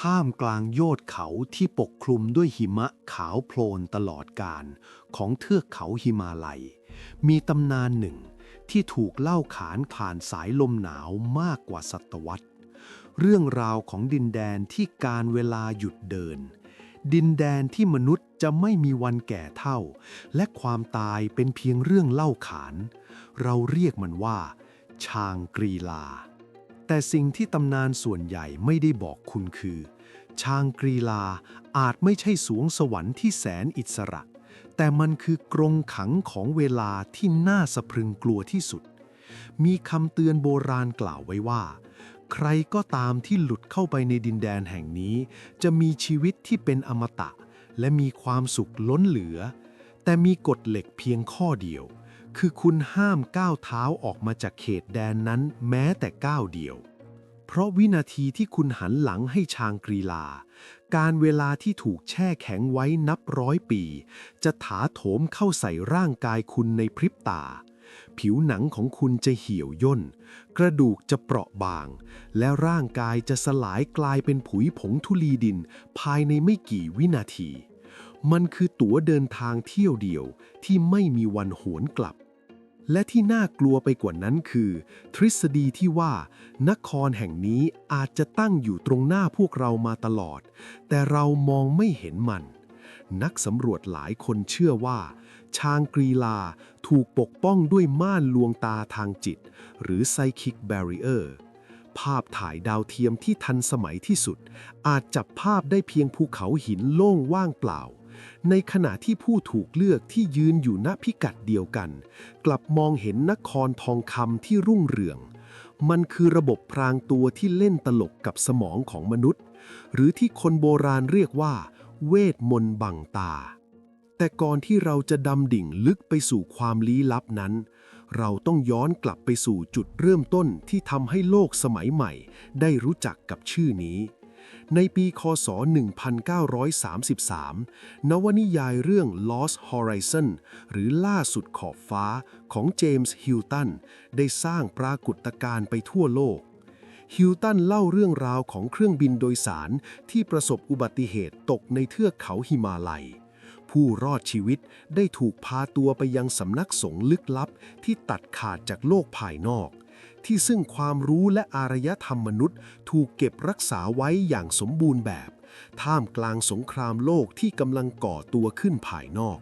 ท่ามกลางโยอดเขาที่ปกคลุมด้วยหิมะขาวโพลนตลอดกาลของเทือกเขาหิมาลัย มีตำนานหนึ่งที่ถูกเล่าขานผ่านสายลมหนาวมากกว่าศตวรรษ เรื่องราวของดินแดนที่การเวลาหยุดเดิน ดินแดนที่มนุษย์จะไม่มีวันแก่เท่า และความตายเป็นเพียงเรื่องเล่าขาน เราเรียกมันว่า ชางกรีลา แต่สิ่งที่ตำนานส่วนใหญ่ไม่ได้บอกคุณคือ ชางกรีลาอาจไม่ใช่สวงสวรรค์ที่แสนอิสระ แต่มันคือกรงขังของเวลาที่น่าสะพรึงกลัวที่สุด มีคำเตือนโบราณกล่าวไว้ว่า ใครก็ตามที่หลุดเข้าไปในดินแดนแห่งนี้ จะมีชีวิตที่เป็นอมตะ และมีความสุขล้นเหลือ แต่มีกฎเหล็กเพียงข้อเดียว คือคุณห้ามก้าวเท้าออกมาจากเขตแดนนั้นแม้แต่ก้าวเดียว เพราะวินาทีที่คุณหันหลังให้ชางกรีลา การเวลาที่ถูกแช่แข็งไว้นับร้อยปี จะถาโถมเข้าใส่ร่างกายคุณในพริบตา ผิวหนังของคุณจะเหี่ยวย่น กระดูกจะเปราะบาง และร่างกายจะสลายกลายเป็นผุยผงธุลีดิน ภายในไม่กี่วินาทีมันคือตั๋วเดินทางเที่ยวเดียวที่ไม่มีวันหวนกลับ และที่น่ากลัวไปกว่านั้นคือ ทฤษฎีที่ว่า นครแห่งนี้อาจจะตั้งอยู่ตรงหน้าพวกเรามาตลอด แต่เรามองไม่เห็นมัน นักสำรวจหลายคนเชื่อว่าชางกรีลาถูกปกป้องด้วยม่านลวงตาทางจิต หรือ Psychic Barrier ภาพถ่ายดาวเทียมที่ทันสมัยที่สุด อาจจับภาพได้เพียงภูเขาหินโล่งว่างเปล่า ในขณะที่ผู้ถูกเลือกที่ยืนอยู่ณพิกัดเดียวกัน กลับมองเห็นนครทองคำที่รุ่งเรือง มันคือระบบพรางตัวที่เล่นตลกกับสมองของมนุษย์ หรือที่คนโบราณเรียกว่า เวทมนต์บังตา แต่ก่อนที่เราจะดำดิ่งลึกไปสู่ความลี้ลับนั้น เราต้องย้อนกลับไปสู่จุดเริ่มต้นที่ทำให้โลกสมัยใหม่ ได้รู้จักกับชื่อนี้ ในปีคศ 1933 นวนิยายเรื่อง Lost Horizon หรือล่าสุดขอบฟ้าของเจมส์ฮิลตันได้สร้างปรากฏการณ์ไปทั่วโลก ฮิลตันเล่าเรื่องราวของเครื่องบินโดยสารที่ประสบอุบัติเหตุตกในเทือกเขาหิมาลัย ผู้รอดชีวิตได้ถูกพาตัวไปยังสำนักสงฆ์ลึกลับที่ตัดขาดจากโลกภายนอก ที่ซึ่งความรู้และอารยธรรมมนุษย์ ถูกเก็บรักษาไว้อย่างสมบูรณ์แบบ ท่ามกลางสงครามโลกที่กำลังก่อตัวขึ้นภายนอก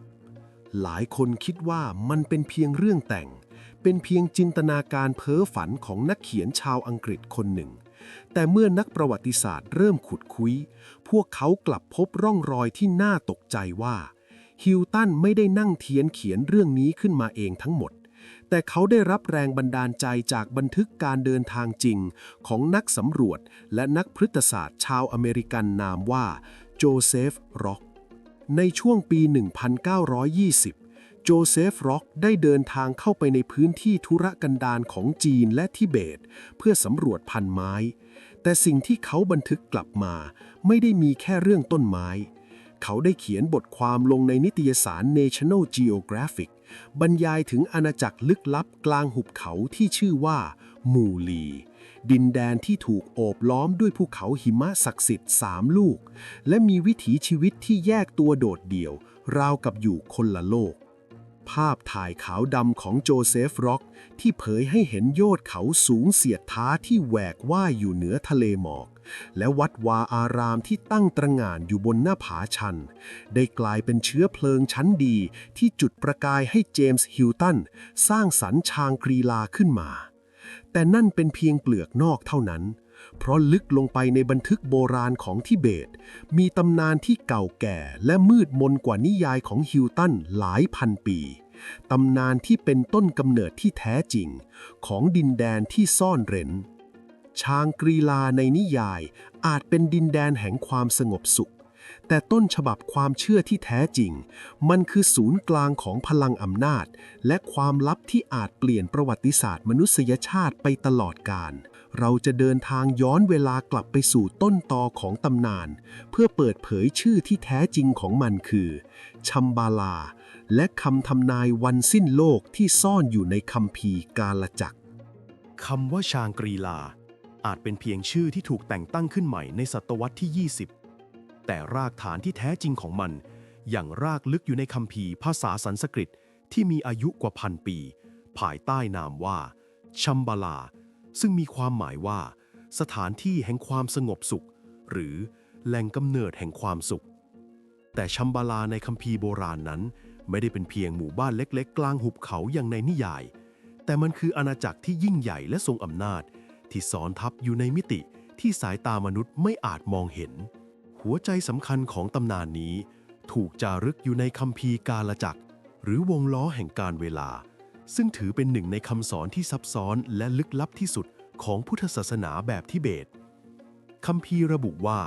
หลายคนคิดว่ามันเป็นเพียงเรื่องแต่ง เป็นเพียงจินตนาการเพ้อฝันของนักเขียนชาวอังกฤษคนหนึ่ง แต่เมื่อนักประวัติศาสตร์เริ่มขุดคุย พวกเขากลับพบร่องรอยที่น่าตกใจว่าฮิลตันไม่ได้นั่งเทียนเขียนเรื่องนี้ขึ้นมาเองทั้งหมด แต่เขาได้รับแรงบันดาลใจจากบันทึกการเดินทางจริง ของนักสำรวจและนักพฤกษศาสตร์ชาวอเมริกันนามว่าโจเซฟร็อกในช่วงปี 1920 โจเซฟร็อกได้เดินทางเข้าไปในพื้นที่ธุรกันดารของจีนและทิเบต เพื่อสำรวจพันไม้ แต่สิ่งที่เขาบันทึกกลับมา ไม่ได้มีแค่เรื่องต้นไม้ เขาได้เขียนบทความลงในนิตยสาร National Geographic บรรยายถึงอาณาจักรลึกลับกลางหุบเขาที่ชื่อว่ามูลี ดินแดนที่ถูกโอบล้อมด้วยภูเขาหิมะศักดิ์สิทธิ์สามลูก และมีวิถีชีวิตที่แยกตัวโดดเดี่ยว ราวกับอยู่คนละโลก ภาพถ่ายขาวดำของโจเซฟร็อก ที่เผยให้เห็นโยอดเขาสูงเสียดท้าที่แหวกว่ายอยู่เหนือทะเลหมอก และวัดวาอารามที่ตั้งตระหง่านอยู่บนหน้าผาชัน ได้กลายเป็นเชื้อเพลิงชั้นดีที่จุดประกายให้เจมส์ฮิลตันสร้างสรรค์ชางกรีลาขึ้นมา แต่นั่นเป็นเพียงเปลือกนอกเท่านั้น เพราะลึกลงไปในบันทึกโบราณของทิเบต มีตำนานที่เก่าแก่และมืดมนกว่านิยายของฮิลตันหลายพันปีตำนานที่เป็นต้นกำเนิดที่แท้จริง ของดินแดนที่ซ่อนเร้น ชางกรีลาในนิยาย อาจเป็นดินแดนแห่งความสงบสุข แต่ต้นฉบับความเชื่อที่แท้จริง มันคือศูนย์กลางของพลังอำนาจ และความลับที่อาจเปลี่ยนประวัติศาสตร์มนุษยชาติไปตลอดกาลเราจะเดินทางย้อนเวลากลับไปสู่ต้นตอของตำนาน เพื่อเปิดเผยชื่อที่แท้จริงของมันคือชัมบาลา และคำทำนายวันสิ้นโลกที่ซ่อนอยู่ในคัมภีกาลจักรคำว่าชางกรีลา อาจเป็นเพียงชื่อที่ถูกแต่งตั้งขึ้นใหม่ในศตวรรษที่ 20 แต่รากฐานที่แท้จริงของมัน อย่างรากลึกอยู่ในคัมภีภาษาสันสกฤตที่มีอายุกว่าพันปี ภายใต้นามว่า ชัมบาลา ซึ่งมีความหมายว่า สถานที่แห่งความสงบสุข หรือแหล่งกำเนิดแห่งความสุข แต่ชัมบาลาในคัมภีร์โบราณนั้น ไม่ได้เป็นเพียงหมู่บ้านเล็ก ๆ กลางหุบเขาอย่างในนิยาย แต่มันคืออาณาจักรที่ยิ่งใหญ่และทรงอำนาจ ที่ซ้อนทับอยู่ในมิติที่สายตามนุษย์ไม่อาจมองเห็น หัวใจสำคัญของตำนานนี้ ถูกจารึกอยู่ในคัมภีร์กาลจักร หรือวงล้อแห่งการเวลา ซึ่งถือเป็นหนึ่งในคำสอนที่ซับซ้อนและลึกลับที่สุดของพุทธศาสนาแบบทิเบตคัมภีร์ระบุว่า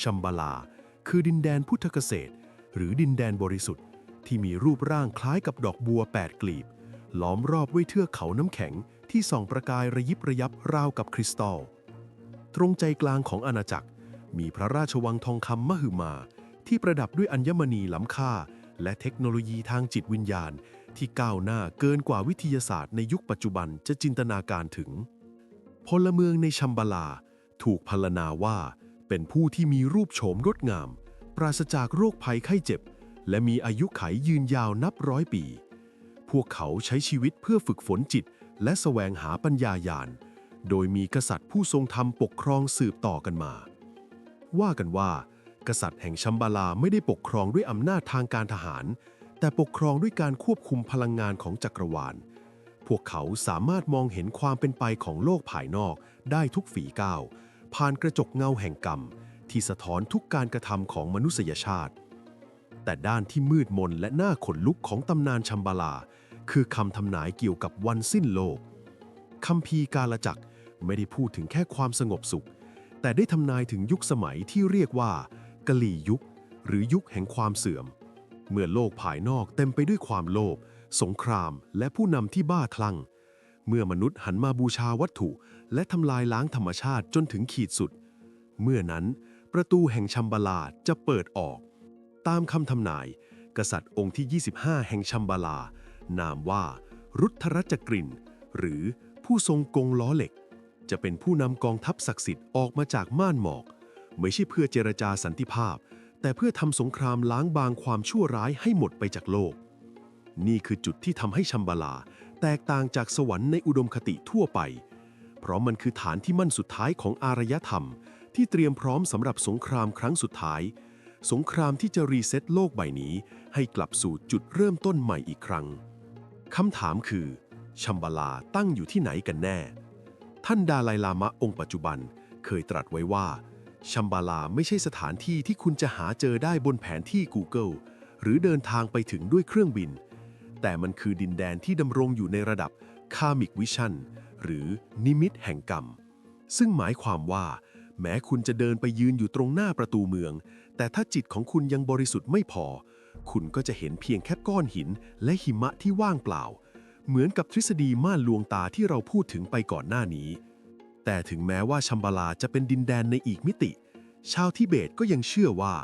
ชัมบาลา คือดินแดนพุทธเกษตร หรือดินแดนบริสุทธิ์ ที่มีรูปร่างคล้ายกับดอกบัวแปดกลีบ ล้อมรอบด้วยเทือกเขาน้ำแข็ง ที่ส่องประกายระยิบระยับราวกับคริสตัล ตรงใจกลางของอาณาจักร มีพระราชวังทองคำมหึมา ที่ประดับด้วยอัญมณีล้ำค่า และเทคโนโลยีทางจิตวิญญาณ ที่ก้าวหน้าเกินกว่าวิทยาศาสตร์ในยุคปัจจุบันจะจินตนาการถึง พลเมืองในชัมบาลา ถูกพรรณนาว่า เป็นผู้ที่มีรูปโฉมงดงาม ปราศจากโรคภัยไข้เจ็บ และมีอายุไขยืนยาวนับร้อยปี พวกเขาใช้ชีวิตเพื่อฝึกฝนจิต และแสวงหาปัญญาญาณ โดยมีกษัตริย์ผู้ทรงธรรมปกครองสืบต่อกันมา ว่ากันว่า กษัตริย์แห่งชัมบาลาไม่ได้ปกครองด้วยอำนาจทางการทหาร แต่ปกครองด้วยการควบคุมพลังงานของจักรวาล พวกเขาสามารถมองเห็นความเป็นไปของโลกภายนอกได้ทุกฝีก้าว ผ่านกระจกเงาแห่งกรรม ที่สะท้อนทุกการกระทำของมนุษยชาติ แต่ด้านที่มืดมนและน่าขนลุกของตำนานชัมบาลา คือคำทำนายเกี่ยวกับวันสิ้นโลกคัมภีกาลจักไม่ได้พูดถึงแค่ความสงบสุข แต่ได้ทำนายถึงยุคสมัยที่เรียกว่ากะลียุค หรือยุคแห่งความเสื่อม เมื่อโลกภายนอกเต็มไปด้วยความโลภสงคราม และผู้นำที่บ้าคลั่ง เมื่อมนุษย์หันมาบูชาวัตถุ และทำลายล้างธรรมชาติจนถึงขีดสุด เมื่อนั้น ประตูแห่งชัมบาลาจะเปิดออก ตามคำทำนาย กษัตริย์องค์ที่ 25 แห่งชัมบาลา นามว่ารุทธรัชกรินหรือผู้ทรงกงล้อเหล็ก จะเป็นผู้นำกองทัพศักดิ์สิทธิ์ออกมาจากม่านหมอก ไม่ใช่เพื่อเจรจาสันติภาพ แต่เพื่อทำสงครามล้างบางความชั่วร้ายให้หมดไปจากโลก นี่คือจุดที่ทำให้ชัมบาลา แตกต่างจากสวรรค์ในอุดมคติทั่วไป เพราะมันคือฐานที่มั่นสุดท้ายของอารยธรรม ที่เตรียมพร้อมสำหรับสงครามครั้งสุดท้าย สงครามที่จะรีเซ็ตโลกใบนี้ ให้กลับสู่จุดเริ่มต้นใหม่อีกครั้ง คำถามคือชัมบาลาตั้งอยู่ที่ไหนกันแน่ ท่านดาไลลามะองค์ปัจจุบันเคยตรัสไว้ว่าชัมบาลาไม่ใช่สถานที่ที่คุณจะหาเจอได้บนแผนที่ Google หรือเดินทางไปถึงด้วยเครื่องบิน แต่มันคือดินแดนที่ดำรงอยู่ในระดับคามิกวิชันหรือนิมิตแห่งกรรม ซึ่งหมายความว่า แม้คุณจะเดินไปยืนอยู่ตรงหน้าประตูเมือง แต่ถ้าจิตของคุณยังบริสุทธิ์ไม่พอ คุณก็จะเห็นเพียงแค่ก้อนหินและหิมะที่ว่างเปล่า เหมือนกับทฤษฎีม่านลวงตาที่เราพูดถึงไปก่อนหน้านี้ แต่ถึงแม้ว่าชัมบาลาจะเป็นดินแดนในอีกมิติ ชาวทิเบตก็ยังเชื่อว่า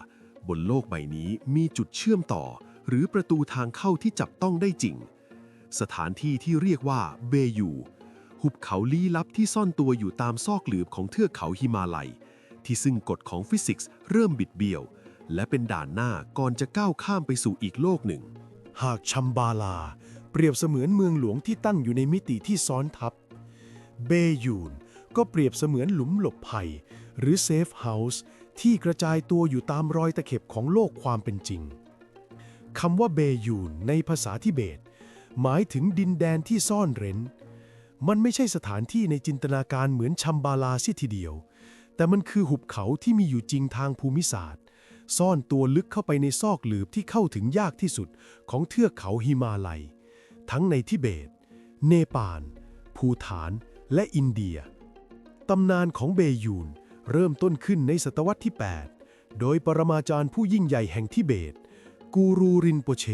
บนโลกใบนี้มีจุดเชื่อมต่อ หรือประตูทางเข้าที่จับต้องได้จริง สถานที่ที่เรียกว่าเบยูหุบเขาลี้ลับที่ซ่อนตัวอยู่ตามซอกหลืบของเทือกเขาฮิมาลัย ที่ซึ่งกฎของฟิสิกส์เริ่มบิดเบี้ยว และเป็นด่านหน้าก่อนจะก้าวข้ามไปสู่อีกโลกหนึ่ง หากชัมบาลา เปรียบเสมือนเมืองหลวงที่ตั้งอยู่ในมิติที่ซ้อนทับ เบยูนก็เปรียบเสมือนหลุมหลบภัย หรือเซฟเฮาส์ที่กระจายตัวอยู่ตามรอยตะเข็บของโลกความเป็นจริงคำว่าเบยูนในภาษาทิเบต หมายถึงดินแดนที่ซ่อนเร้น มันไม่ใช่สถานที่ในจินตนาการเหมือนชัมบาลาเสียทีเดียว แต่มันคือหุบเขาที่มีอยู่จริงทางภูมิศาสตร์ ซ่อนตัวลึกเข้าไปในซอกหลืบที่เข้าถึงยากที่สุดของเทือกเขาฮิมาลัย ทั้งในทิเบต เนปาล ภูฐาน และอินเดีย ตำนานของเบยูนเริ่มต้นขึ้นในศตวรรษที่ 8 โดยปรมาจารย์ผู้ยิ่งใหญ่แห่งทิเบต กูรูรินโปเช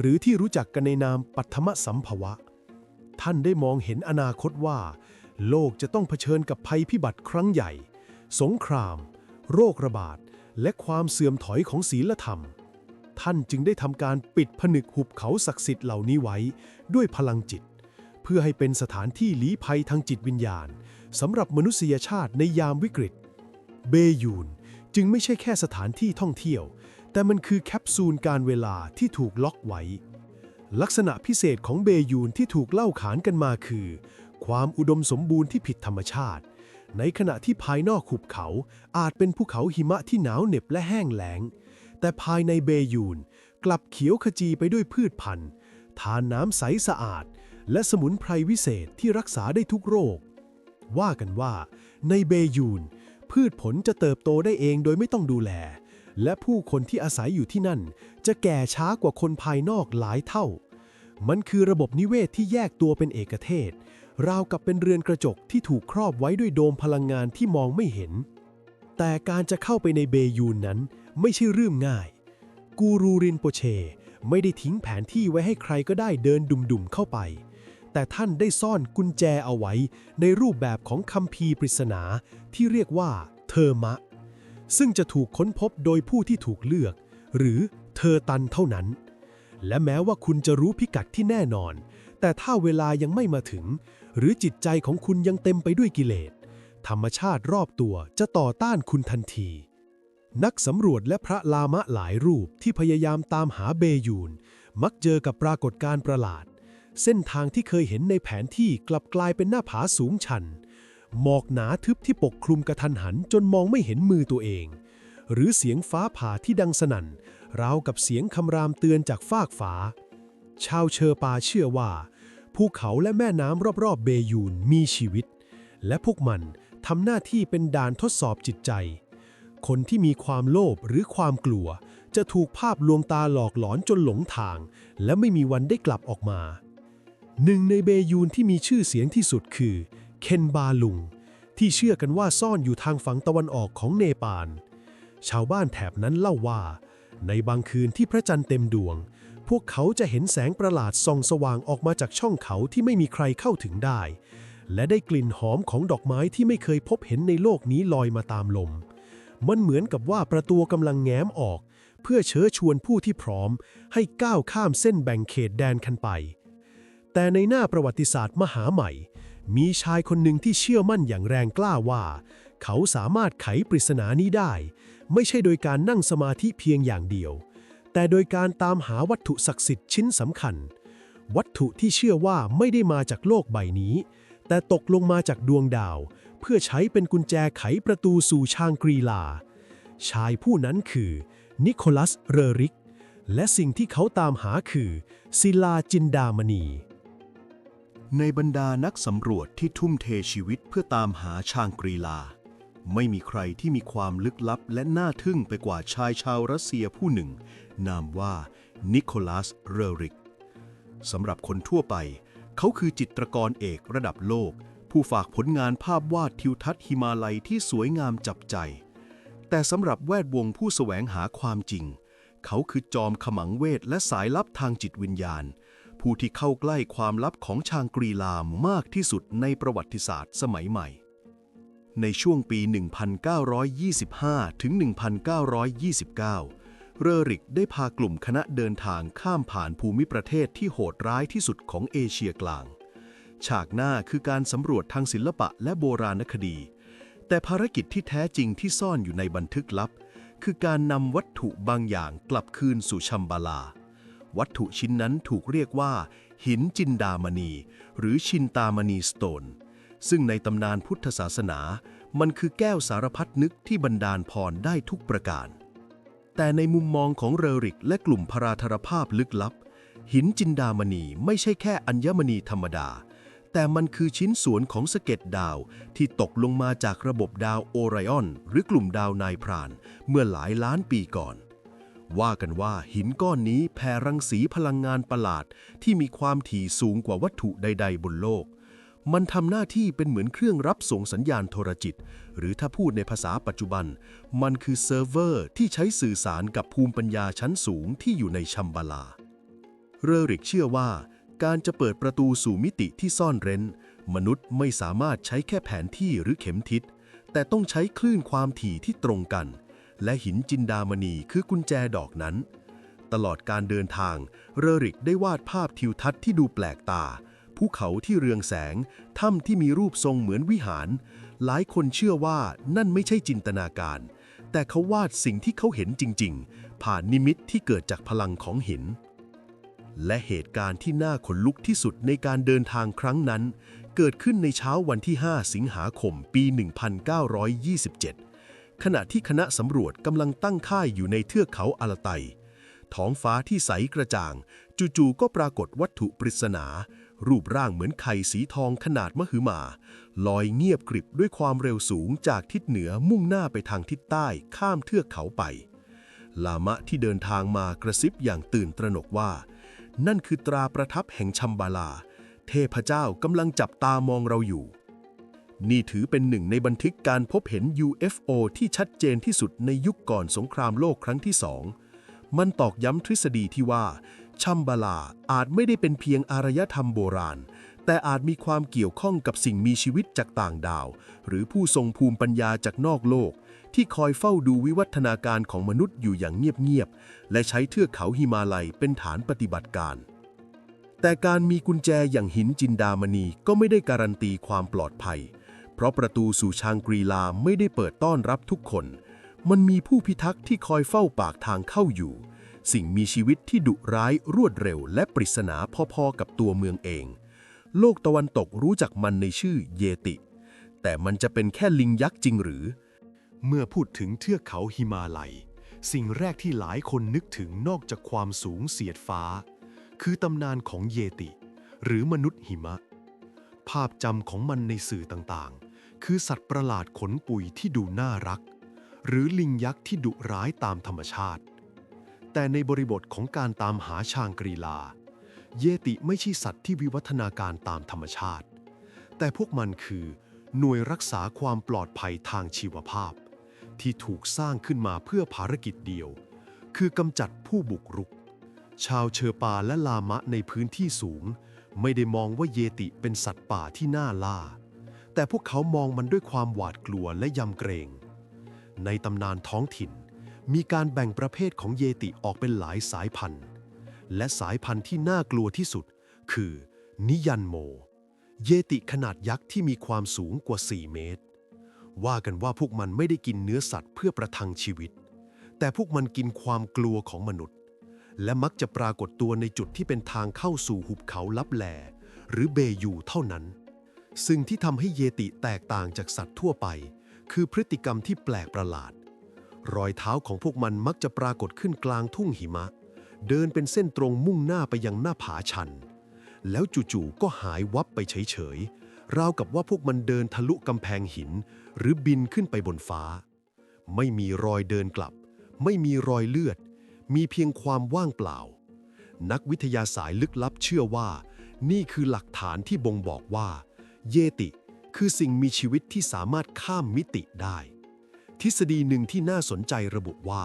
หรือที่รู้จักกันในนามปัทมสัมภวะ ท่านได้มองเห็นอนาคตว่า โลกจะต้องเผชิญกับภัยพิบัติครั้งใหญ่ สงคราม โรคระบาด และความเสื่อมถอยของศีลธรรม ท่านจึงได้ทำการปิดผนึกหุบเขาศักดิ์สิทธิ์เหล่านี้ไว้ ด้วยพลังจิต เพื่อให้เป็นสถานที่ลี้ภัยทางจิตวิญญาณสำหรับมนุษยชาติในยามวิกฤต เบยูนจึงไม่ใช่แค่สถานที่ท่องเที่ยว แต่มันคือแคปซูลการเวลาที่ถูกล็อกไว้ ลักษณะพิเศษของเบยูนที่ถูกเล่าขานกันมาคือ ความอุดมสมบูรณ์ที่ผิดธรรมชาติ ในขณะที่ภายนอกหุบเขาอาจเป็นภูเขาหิมะที่หนาวเหน็บและแห้งแล้ง แต่ภายในเบยูนกลับเขียวขจีไปด้วยพืชพันธุ์ ทานน้ำใสสะอาด และสมุนไพรวิเศษที่รักษาได้ทุกโรค ว่ากันว่า ในเบยูน พืชผลจะเติบโตได้เองโดยไม่ต้องดูแล และผู้คนที่อาศัยอยู่ที่นั่น จะแก่ช้ากว่าคนภายนอกหลายเท่า มันคือระบบนิเวศที่แยกตัวเป็นเอกเทศ ราวกับเป็นเรือนกระจกที่ถูกครอบไว้ด้วยโดมพลังงานที่มองไม่เห็น แต่การจะเข้าไปในเบยูนนั้นไม่ใช่เรื่องง่าย กูรูรินโปเช ไม่ได้ทิ้งแผนที่ไว้ให้ใครก็ได้เดินดุ่มๆเข้าไป แต่ท่านได้ซ่อนกุญแจเอาไว้ในรูปแบบของคัมภีร์ปริศนาที่เรียกว่าเทอร์มะ ซึ่งจะถูกค้นพบโดยผู้ที่ถูกเลือก หรือเธอตันเท่านั้น และแม้ว่าคุณจะรู้พิกัดที่แน่นอน แต่ถ้าเวลายังไม่มาถึง หรือจิตใจของคุณยังเต็มไปด้วยกิเลส ธรรมชาติรอบตัวจะต่อต้านคุณทันที นักสำรวจและพระลามะหลายรูปที่พยายามตามหาเบยูน มักเจอกับปรากฏการณ์ประหลาด เส้นทางที่เคยเห็นในแผนที่กลับกลายเป็นหน้าผาสูงชัน หมอกหนาทึบที่ปกคลุมกระทันหันจนมองไม่เห็นมือตัวเอง หรือเสียงฟ้าผ่าที่ดังสนั่นราวกับเสียงคำรามเตือนจากฟากฟ้า ชาวเชอปาเชื่อว่า ภูเขาและแม่น้ำรอบๆ เบยูนมีชีวิต และพวกมันทำหน้าที่เป็นด่านทดสอบจิตใจ คนที่มีความโลภหรือความกลัว จะถูกภาพลวงตาหลอกหลอนจนหลงทาง และไม่มีวันได้กลับออกมา หนึ่งในเบยูนที่มีชื่อเสียงที่สุดคือ เคนบาลุง ที่เชื่อกันว่าซ่อนอยู่ทางฝั่งตะวันออกของเนปาล ชาวบ้านแถบนั้นเล่าว่า ในบางคืนที่พระจันทร์เต็มดวง พวกเขาจะเห็นแสงประหลาดส่องสว่างออกมาจากช่องเขาที่ไม่มีใครเข้าถึงได้ และได้กลิ่นหอมของดอกไม้ที่ไม่เคยพบเห็นในโลกนี้ลอยมาตามลม มันเหมือนกับว่าประตูกำลังแง้มออก เพื่อเชิญชวนผู้ที่พร้อม ให้ก้าวข้ามเส้นแบ่งเขตแดนกันไป แต่ในหน้าประวัติศาสตร์มหาใหม่ มีชายคนหนึ่งที่เชื่อมั่นอย่างแรงกล้าว่า เขาสามารถไขปริศนานี้ได้ ไม่ใช่โดยการนั่งสมาธิเพียงอย่างเดียว แต่โดยการตามหาวัตถุศักดิ์สิทธิ์ชิ้นสำคัญ วัตถุที่เชื่อว่าไม่ได้มาจากโลกใบนี้ แต่ตกลงมาจากดวงดาว เพื่อใช้เป็นกุญแจไขประตูสู่ชางกรีลา ชายผู้นั้นคือนิโคลัสเรอริก และสิ่งที่เขาตามหาคือศิลาจินดามณี ในบรรดานักสำรวจที่ทุ่มเทชีวิตเพื่อตามหาชางกรีลา ไม่มีใครที่มีความลึกลับและน่าทึ่งไปกว่าชายชาวรัสเซียผู้หนึ่ง นามว่านิโคลัส เรอริก สำหรับคนทั่วไป เขาคือจิตรกรเอกระดับโลก ผู้ฝากผลงานภาพวาดทิวทัศน์หิมาลัยที่สวยงามจับใจ แต่สำหรับแวดวงผู้แสวงหาความจริง เขาคือจอมขมังเวทและสายลับทางจิตวิญญาณ ผู้ที่เข้าใกล้ความลับของชางกรีลามากที่สุดในประวัติศาสตร์สมัยใหม่ ในช่วงปี 1925 ถึง 1929 เรอริกได้พากลุ่มคณะเดินทางข้ามผ่านภูมิประเทศที่โหดร้ายที่สุดของเอเชียกลาง ฉากหน้าคือการสำรวจทางศิลปะและโบราณคดี แต่ภารกิจที่แท้จริงที่ซ่อนอยู่ในบันทึกลับ คือการนำวัตถุบางอย่างกลับคืนสู่ชัมบาลา วัตถุชิ้นนั้นถูกเรียกว่า หินจินดามณี หรือชินตามณีสโตน ซึ่งในตำนานพุทธศาสนา มันคือแก้วสารพัดนึกที่บันดาลพรได้ทุกประการ แต่ในมุมมองของเรริกและกลุ่มพราธรภาพลึกลับ หินจินดามณีไม่ใช่แค่อัญมณีธรรมดา แต่มันคือชิ้นส่วนของสะเก็ดดาวที่ตกลงมาจากระบบดาวโอไรออน หรือกลุ่มดาวนายพราน เมื่อหลายล้านปีก่อนว่ากันว่าหินก้อนนี้แผ่รังสีพลังงานประหลาดที่มีความถี่สูงกว่าวัตถุใด ๆ บนโลก มันทำหน้าที่เป็นเหมือนเครื่องรับส่งสัญญาณโทรจิต หรือถ้าพูดในภาษาปัจจุบัน มันคือเซิร์ฟเวอร์ที่ใช้สื่อสารกับภูมิปัญญาชั้นสูงที่อยู่ในชัมบาลา เรอริกเชื่อว่า การจะเปิดประตูสู่มิติที่ซ่อนเร้น มนุษย์ไม่สามารถใช้แค่แผนที่หรือเข็มทิศ แต่ต้องใช้คลื่นความถี่ที่ตรงกัน และหินจินดามณีคือกุญแจดอกนั้น ตลอดการเดินทาง เรอริกได้วาดภาพทิวทัศน์ที่ดูแปลกตา ภูเขาที่เรืองแสง ถ้ำที่มีรูปทรงเหมือนวิหาร หลายคนเชื่อว่านั่นไม่ใช่จินตนาการ แต่เขาวาดสิ่งที่เขาเห็นจริง ๆ ผ่านนิมิตที่เกิดจากพลังของหิน และเหตุการณ์ที่น่าขนลุกที่สุดในการเดินทางครั้งนั้น เกิดขึ้นในเช้าวันที่ 5 สิงหาคม ปี 1927 ขณะที่คณะสำรวจกำลังตั้งค่ายอยู่ในเทือกเขาอาลาไตท้องฟ้าที่ใสกระจ่าง จู่ๆก็ปรากฏวัตถุปริศนา รูปร่างเหมือนไข่สีทองขนาดมหึมา ลอยเงียบกริบด้วยความเร็วสูงจากทิศเหนือมุ่งหน้าไปทางทิศใต้ข้ามเทือกเขาไป ลามะที่เดินทางมากระซิบอย่างตื่นตระหนกว่า นั่นคือตราประทับแห่งชัมบาลา เทพเจ้ากำลังจับตามองเราอยู่ นี่ถือเป็นหนึ่งในบันทึกการพบเห็น UFO ที่ชัดเจนที่สุดในยุคก่อนสงครามโลกครั้งที่สองมันตอกย้ำทฤษฎีที่ว่า ชัมบาลาอาจไม่ได้เป็นเพียงอารยธรรมโบราณ แต่อาจมีความเกี่ยวข้องกับสิ่งมีชีวิตจากต่างดาว หรือผู้ทรงภูมิปัญญาจากนอกโลก ที่คอยเฝ้าดูวิวัฒนาการของมนุษย์อยู่อย่างเงียบๆ และใช้เทือกเขาหิมาลัยเป็นฐานปฏิบัติการ แต่การมีกุญแจอย่างหินจินดามณีก็ไม่ได้การันตีความปลอดภัย เพราะประตูสู่ชางกรีลาไม่ได้เปิดต้อนรับทุกคน มันมีผู้พิทักษ์ที่คอยเฝ้าปากทางเข้าอยู่ สิ่งมีชีวิตที่ดุร้ายรวดเร็วและปริศนาพอๆกับตัวเมืองเอง โลกตะวันตกรู้จักมันในชื่อเยติ แต่มันจะเป็นแค่ลิงยักษ์จริงหรือ เมื่อพูดถึงเทือกเขาหิมาลัย สิ่งแรกที่หลายคนนึกถึงนอกจากความสูงเสียดฟ้า คือตำนานของเยติ หรือมนุษย์หิมะ ภาพจำของมันในสื่อต่างๆ คือสัตว์ประหลาดขนปุยที่ดูน่ารัก หรือลิงยักษ์ที่ดุร้ายตามธรรมชาติ แต่ในบริบทของการตามหาชางกรีลา เยติไม่ใช่สัตว์ที่วิวัฒนาการตามธรรมชาติ แต่พวกมันคือ หน่วยรักษาความปลอดภัยทางชีวภาพ ที่ถูกสร้างขึ้นมาเพื่อภารกิจเดียว คือกำจัดผู้บุกรุก ชาวเชอปาและลามะในพื้นที่สูง ไม่ได้มองว่าเยติเป็นสัตว์ป่าที่น่าล่า แต่พวกเขามองมันด้วยความหวาดกลัวและยำเกรง ในตำนานท้องถิ่น มีการแบ่งประเภทของเยติออกเป็นหลายสายพันธุ์ และสายพันธุ์ที่น่ากลัวที่สุด คือ นิยันโม เยติขนาดยักษ์ที่มีความสูงกว่า 4 เมตร ว่ากันว่าพวกมันไม่ได้กินเนื้อสัตว์เพื่อประทังชีวิต แต่พวกมันกินความกลัวของมนุษย์ และมักจะปรากฏตัวในจุดที่เป็นทางเข้าสู่หุบเขาลับแลหรือเบยูเท่านั้นสิ่งที่ทำให้เยติแตกต่างจากสัตว์ทั่วไป คือพฤติกรรมที่แปลกประหลาด รอยเท้าของพวกมันมักจะปรากฏขึ้นกลางทุ่งหิมะ เดินเป็นเส้นตรงมุ่งหน้าไปยังหน้าผาชัน แล้วจู่ๆก็หายวับไปเฉยๆราวกับว่าพวกมันเดินทะลุกำแพงหิน หรือบินขึ้นไปบนฟ้า ไม่มีรอยเดินกลับ ไม่มีรอยเลือด มีเพียงความว่างเปล่า นักวิทยาสายลึกลับเชื่อว่า นี่คือหลักฐานที่บ่งบอกว่า เยติ คือสิ่งมีชีวิตที่สามารถข้ามมิติได้ ทฤษฎีหนึ่งที่น่าสนใจระบุว่า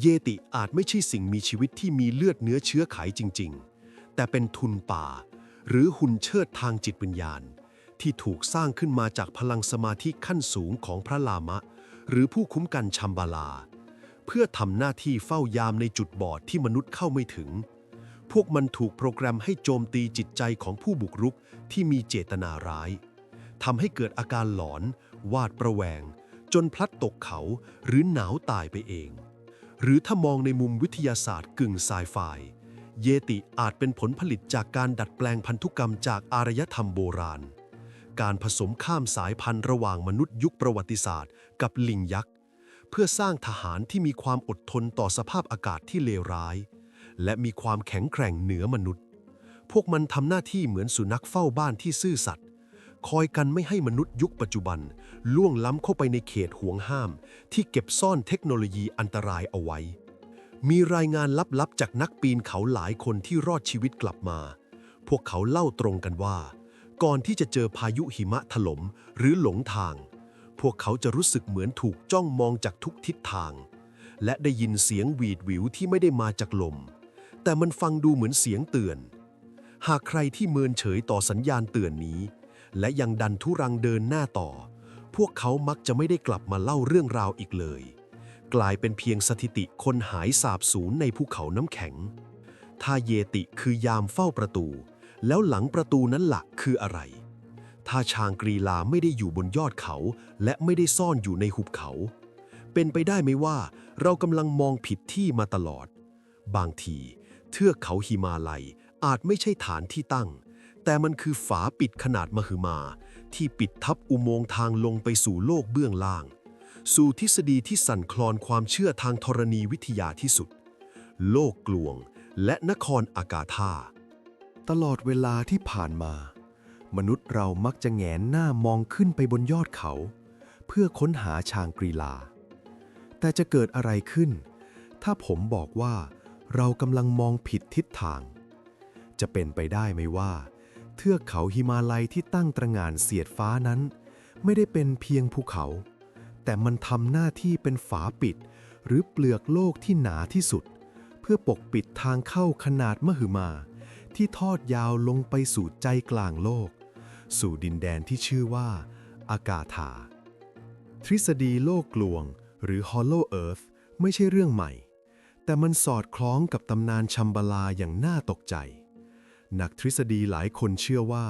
เยติอาจไม่ใช่สิ่งมีชีวิตที่มีเลือดเนื้อเชื้อไขจริง ๆ แต่เป็นทุนป่า หรือหุ่นเชิดทางจิตวิญญาณ ที่ถูกสร้างขึ้นมาจากพลังสมาธิขั้นสูงของพระลามะ หรือผู้คุ้มกันชัมบาลา เพื่อทำหน้าที่เฝ้ายามในจุดบอดที่มนุษย์เข้าไม่ถึง พวกมันถูกโปรแกรมให้โจมตีจิตใจของผู้บุกรุกที่มีเจตนาร้ายทำให้เกิดอาการหลอน วาดประแวง จนพลัดตกเขาหรือหนาวตายไปเอง หรือถ้ามองในมุมวิทยาศาสตร์กึ่งไซไฟเยติอาจเป็นผลผลิตจากการดัดแปลงพันธุกรรมจากอารยธรรมโบราณ การผสมข้ามสายพันธุ์ระหว่างมนุษย์ยุคประวัติศาสตร์ กับลิงยักษ์ เพื่อสร้างทหารที่มีความอดทนต่อสภาพอากาศที่เลวร้าย และมีความแข็งแกร่งเหนือมนุษย์ พวกมันทำหน้าที่เหมือนสุนัขเฝ้าบ้านที่ซื่อสัตย์ คอยกันไม่ให้มนุษย์ยุคปัจจุบัน ล่วงล้ำเข้าไปในเขตห่วงห้าม ที่เก็บซ่อนเทคโนโลยีอันตรายเอาไว้ มีรายงานลับๆ จากนักปีนเขาหลายคนที่รอดชีวิตกลับมา พวกเขาเล่าตรงกันว่า ก่อนที่จะเจอพายุหิมะถล่มหรือหลงทาง พวกเขาจะรู้สึกเหมือนถูกจ้องมองจากทุกทิศทาง และได้ยินเสียงหวีดหวิวที่ไม่ได้มาจากลม แต่มันฟังดูเหมือนเสียงเตือน หากใครที่เมินเฉยต่อสัญญาณเตือนนี้ และยังดันทุรังเดินหน้าต่อ พวกเขามักจะไม่ได้กลับมาเล่าเรื่องราวอีกเลย กลายเป็นเพียงสถิติคนหายสาบสูญในภูเขาน้ำแข็งถ้าเยติคือยามเฝ้าประตู แล้วหลังประตูนั้นหละคืออะไร ถ้าชางกรีลาไม่ได้อยู่บนยอดเขา และไม่ได้ซ่อนอยู่ในหุบเขา เป็นไปได้ไหมว่าเรากำลังมองผิดที่มาตลอด บางที เทือกเขาหิมาลัยอาจไม่ใช่ฐานที่ตั้ง แต่มันคือฝาปิดขนาดมหึมา ที่ปิดทับอุโมงค์ทางลงไปสู่โลกเบื้องล่าง สู่ทฤษฎีที่สั่นคลอนความเชื่อทางธรณีวิทยาที่สุด โลกกลวงและนครอากาธาตลอดเวลาที่ผ่านมา มนุษย์เรามักจะแงนหน้ามองขึ้นไปบนยอดเขา เพื่อค้นหาชางกรีลา แต่จะเกิดอะไรขึ้น ถ้าผมบอกว่าเรากำลังมองผิดทิศทาง จะเป็นไปได้ไหมว่า เทือกเขาหิมาลัยที่ตั้งตระหง่านเสียดฟ้านั้น ไม่ได้เป็นเพียงภูเขา แต่มันทำหน้าที่เป็นฝาปิด หรือเปลือกโลกที่หนาที่สุด เพื่อปกปิดทางเข้าขนาดมหึมา ที่ทอดยาวลงไปสู่ใจกลางโลก สู่ดินแดนที่ชื่อว่า อากาธาทฤษฎีโลกกลวง หรือ Hollow Earth ไม่ใช่เรื่องใหม่ แต่มันสอดคล้องกับตำนานชัมบาลาอย่างน่าตกใจ นักทฤษฎีหลายคนเชื่อว่า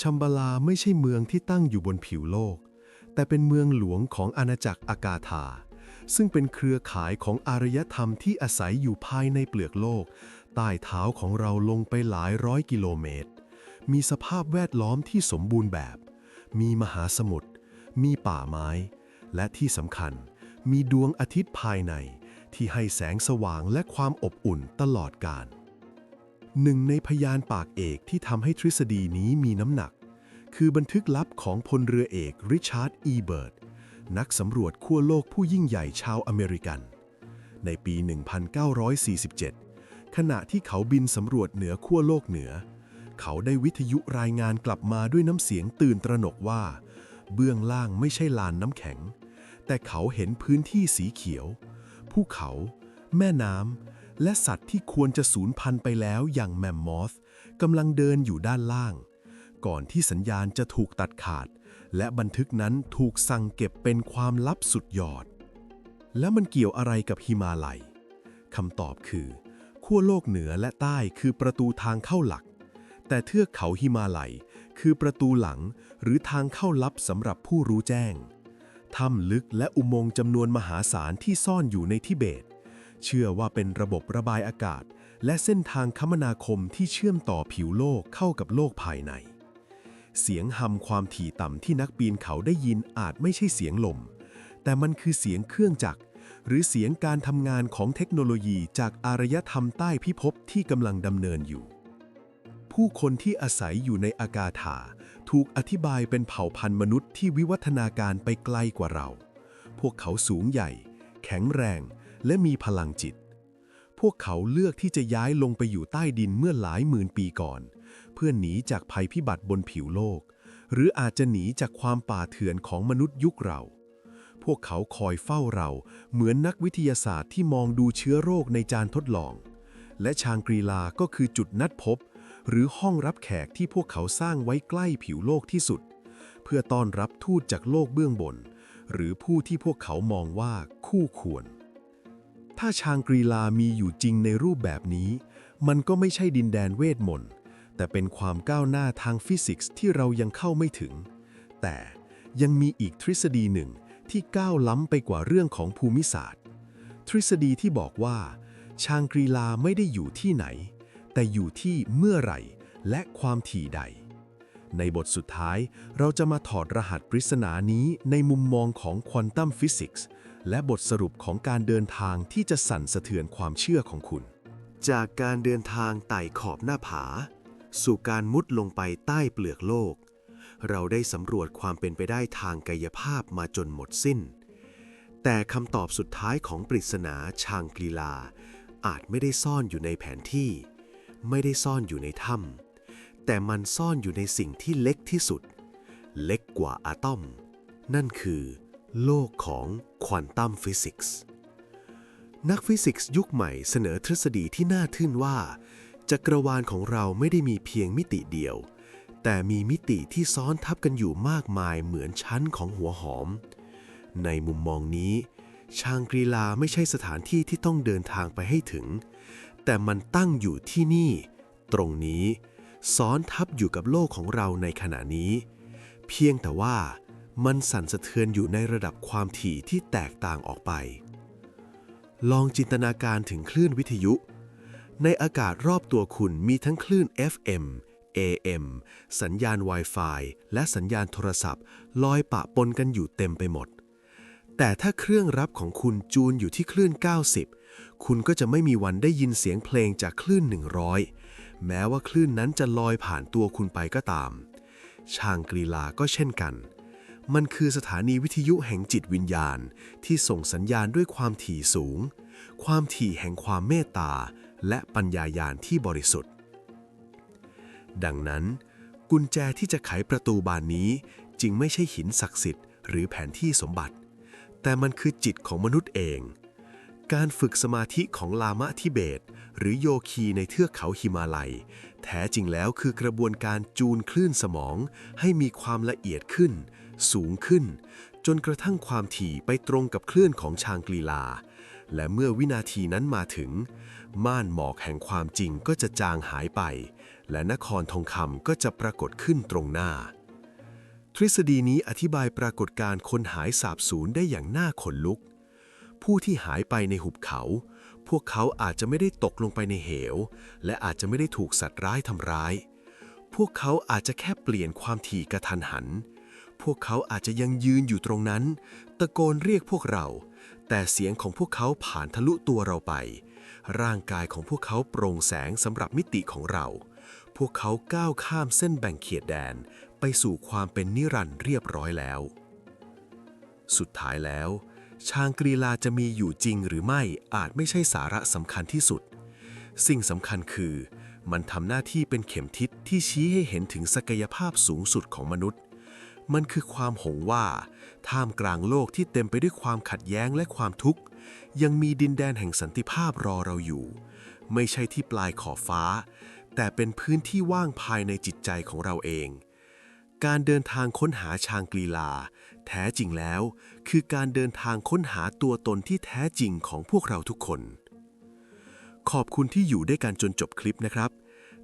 ชัมบาลาไม่ใช่เมืองที่ตั้งอยู่บนผิวโลก แต่เป็นเมืองหลวงของอาณาจักรอากาธา ซึ่งเป็นเครือข่ายของอารยธรรมที่อาศัยอยู่ภายในเปลือกโลก ใต้เท้าของเราลงไปหลายร้อยกิโลเมตร มีสภาพแวดล้อมที่สมบูรณ์แบบ มีมหาสมุทร มีป่าไม้ และที่สำคัญ มีดวงอาทิตย์ภายในที่ให้แสงสว่างและความอบอุ่นตลอดกาล หนึ่งในพยานปากเอกที่ทำให้ทฤษฎีนี้มีน้ำหนัก คือบันทึกลับของพลเรือเอกริชาร์ดอีเบิร์ตนักสำรวจขั้วโลกผู้ยิ่งใหญ่ชาวอเมริกัน ในปี 1947 ขณะที่เขาบินสำรวจเหนือขั้วโลกเหนือ เขาได้วิทยุรายงานกลับมาด้วยน้ำเสียงตื่นตระหนกว่า เบื้องล่างไม่ใช่ลานน้ำแข็ง แต่เขาเห็นพื้นที่สีเขียว ภูเขา แม่น้ำ และสัตว์ที่ควรจะสูญพันธุ์ไปแล้วอย่างแมมมอธกำลังเดินอยู่ด้านล่าง ก่อนที่สัญญาณจะถูกตัดขาด และบันทึกนั้นถูกสั่งเก็บเป็นความลับสุดยอด แล้วมันเกี่ยวอะไรกับฮิมาลัยคำตอบคือขั้วโลกเหนือและใต้คือประตูทางเข้าหลัก แต่เทือกเขาฮิมาลัยคือประตูหลังหรือทางเข้าลับสำหรับผู้รู้แจ้งถ้ำลึกและอุโมงค์จำนวนมหาศาลที่ซ่อนอยู่ในทิเบต เชื่อว่าเป็นระบบระบายอากาศ และเส้นทางคมนาคมที่เชื่อมต่อผิวโลกเข้ากับโลกภายใน เสียงหำความถี่ต่ำที่นักปีนเขาได้ยินอาจไม่ใช่เสียงลม แต่มันคือเสียงเครื่องจักร หรือเสียงการทำงานของเทคโนโลยีจากอารยธรรมใต้พิภพที่กำลังดำเนินอยู่ผู้คนที่อาศัยอยู่ในอากาธาถูกอธิบายเป็นเผ่าพันธุ์มนุษย์ที่วิวัฒนาการไปไกลกว่าเรา พวกเขาสูงใหญ่ แข็งแรง และมีพลังจิต พวกเขาเลือกที่จะย้ายลงไปอยู่ใต้ดินเมื่อหลายหมื่นปีก่อน เพื่อหนีจากภัยพิบัติบนผิวโลก หรืออาจจะหนีจากความป่าเถื่อนของมนุษย์ยุคเรา พวกเขาคอยเฝ้าเราเหมือนนักวิทยาศาสตร์ที่มองดูเชื้อโรคในจานทดลอง และชางกรีลาก็คือจุดนัดพบ หรือห้องรับแขกที่พวกเขาสร้างไว้ใกล้ผิวโลกที่สุด เพื่อต้อนรับทูตจากโลกเบื้องบนหรือผู้ที่พวกเขามองว่าคู่ควร ถ้าชางกรีลามีอยู่จริงในรูปแบบนี้ มันก็ไม่ใช่ดินแดนเวทมนต์ แต่เป็นความก้าวหน้าทางฟิสิกส์ที่เรายังเข้าไม่ถึง แต่ยังมีอีกทฤษฎีหนึ่งที่ก้าวล้ำไปกว่าเรื่องของภูมิศาสตร์ ทฤษฎีที่บอกว่า ชางกรีลาไม่ได้อยู่ที่ไหน แต่อยู่ที่เมื่อไหร่และความถี่ใด ในบทสุดท้ายเราจะมาถอดรหัสปริศนานี้ในมุมมองของควอนตัมฟิสิกส์ และบทสรุปของการเดินทางที่จะสั่นสะเทือนความเชื่อของคุณ จากการเดินทางไต่ขอบหน้าผา สู่การมุดลงไปใต้เปลือกโลก เราได้สำรวจความเป็นไปได้ทางกายภาพมาจนหมดสิ้น แต่คำตอบสุดท้ายของปริศนาชางกลีลา อาจไม่ได้ซ่อนอยู่ในแผนที่ ไม่ได้ซ่อนอยู่ในถ้ำแต่มันซ่อนอยู่ในสิ่งที่เล็กที่สุด เล็กกว่าอะตอม นั่นคือ โลกของควอนตัมฟิสิกส์ นักฟิสิกส์ยุคใหม่เสนอทฤษฎีที่น่าทึ่งว่า จักรวาลของเราไม่ได้มีเพียงมิติเดียว แต่มีมิติที่ซ้อนทับกันอยู่มากมายเหมือนชั้นของหัวหอม ในมุมมองนี้ ชางกรีลาไม่ใช่สถานที่ที่ต้องเดินทางไปให้ถึง แต่มันตั้งอยู่ที่นี่ ตรงนี้ ซ้อนทับอยู่กับโลกของเราในขณะนี้ เพียงแต่ว่า มันสั่นสะเทือนอยู่ในระดับความถี่ที่แตกต่างออกไป ลองจินตนาการถึงคลื่นวิทยุ ในอากาศรอบตัวคุณมีทั้งคลื่น FM AM สัญญาณ Wi-Fi และสัญญาณโทรศัพท์ ลอยปะปนกันอยู่เต็มไปหมด แต่ถ้าเครื่องรับของคุณจูนอยู่ที่คลื่น 90 คุณก็จะไม่มีวันได้ยินเสียงเพลงจากคลื่น 100 แม้ว่าคลื่นนั้นจะลอยผ่านตัวคุณไปก็ตาม ช่างกรีลาก็เช่นกัน มันคือสถานีวิทยุแห่งจิตวิญญาณ ที่ส่งสัญญาณด้วยความถี่สูง ความถี่แห่งความเมตตา และปัญญายาณที่บริสุทธิ์ ดังนั้น กุญแจที่จะไขประตูบานนี้จึงไม่ใช่หินศักดิ์สิทธิ์หรือแผนที่สมบัติ แต่มันคือจิตของมนุษย์เอง การฝึกสมาธิของลามะทิเบต หรือโยคีในเทือกเขาหิมาลัย แท้จริงแล้วคือกระบวนการจูนคลื่นสมองให้มีความละเอียดขึ้น สูงขึ้น จนกระทั่งความถี่ไปตรงกับคลื่นของชางกลีลา และเมื่อวินาทีนั้นมาถึง ม่านหมอกแห่งความจริงก็จะจางหายไป และนครทองคำก็จะปรากฏขึ้นตรงหน้า ทฤษฎีนี้อธิบายปรากฏการณ์คนหายสาบสูญได้อย่างน่าขนลุก ผู้ที่หายไปในหุบเขา พวกเขาอาจจะไม่ได้ตกลงไปในเหว และอาจจะไม่ได้ถูกสัตว์ร้ายทำร้ายพวกเขาอาจจะแค่เปลี่ยนความถี่กระทันหัน พวกเขาอาจจะยังยืนอยู่ตรงนั้น ตะโกนเรียกพวกเรา แต่เสียงของพวกเขาผ่านทะลุตัวเราไป ร่างกายของพวกเขาโปร่งแสงสำหรับมิติของเรา พวกเขาก้าวข้ามเส้นแบ่งเขตแดน ไปสู่ความเป็นนิรันดร์เรียบร้อยแล้ว สุดท้ายแล้ว ชางกรีลาจะมีอยู่จริงหรือไม่อาจไม่ใช่สาระสำคัญที่สุด สิ่งสำคัญคือมันทำหน้าที่เป็นเข็มทิศที่ชี้ให้เห็นถึงศักยภาพสูงสุดของมนุษย์ มันคือความหงว่า ท่ามกลางโลกที่เต็มไปด้วยความขัดแย้งและความทุกข์ ยังมีดินแดนแห่งสันติภาพรอเราอยู่ ไม่ใช่ที่ปลายขอบฟ้า แต่เป็นพื้นที่ว่างภายในจิตใจของเราเอง การเดินทางค้นหาชางกรีลา แท้จริงแล้ว คือการเดินทางค้นหาตัวตนที่แท้จริงของพวกเราทุกคน ขอบคุณที่อยู่ด้วยกันจนจบคลิปนะครับ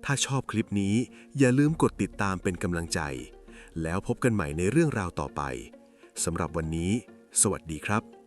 ถ้าชอบคลิปนี้อย่าลืมกดติดตามเป็นกำลังใจ แล้วพบกันใหม่ในเรื่องราวต่อไปสำหรับวันนี้ สวัสดีครับ